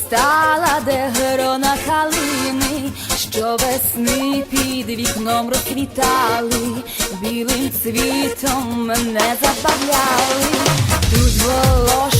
Виростала, де грона калини, що весни під вікном розквітали, білим цвітом мене забавляли, тут волошки